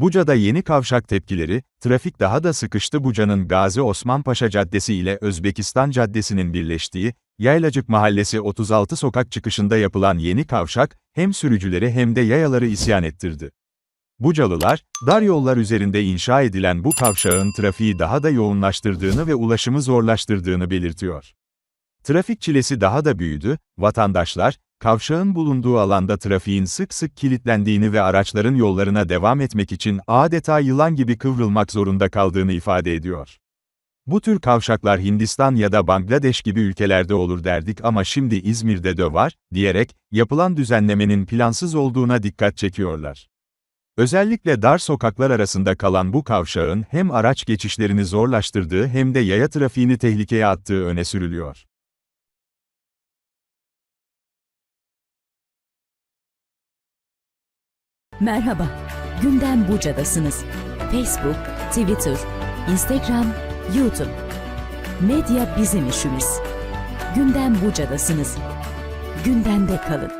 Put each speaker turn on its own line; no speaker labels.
Buca'da yeni kavşak tepkileri, trafik daha da sıkıştı Buca'nın Gazi Osman Paşa Caddesi ile Özbekistan Caddesi'nin birleştiği, Yaylacık Mahallesi 36 sokak çıkışında yapılan yeni kavşak, hem sürücüleri hem de yayaları isyan ettirdi. Bucalılar, dar yollar üzerinde inşa edilen bu kavşağın trafiği daha da yoğunlaştırdığını ve ulaşımı zorlaştırdığını belirtiyor. Trafik çilesi daha da büyüdü, vatandaşlar, kavşağın bulunduğu alanda trafiğin sık sık kilitlendiğini ve araçların yollarına devam etmek için adeta yılan gibi kıvrılmak zorunda kaldığını ifade ediyor. Bu tür kavşaklar Hindistan ya da Bangladeş gibi ülkelerde olur derdik ama şimdi İzmir'de de var, diyerek, yapılan düzenlemenin plansız olduğuna dikkat çekiyorlar. Özellikle dar sokaklar arasında kalan bu kavşağın hem araç geçişlerini zorlaştırdığı hem de yaya trafiğini tehlikeye attığı öne sürülüyor.
Merhaba, Gündem Buca'dasınız. Facebook, Twitter, Instagram, YouTube. Medya bizim işimiz. Gündem Buca'dasınız. Gündemde kalın.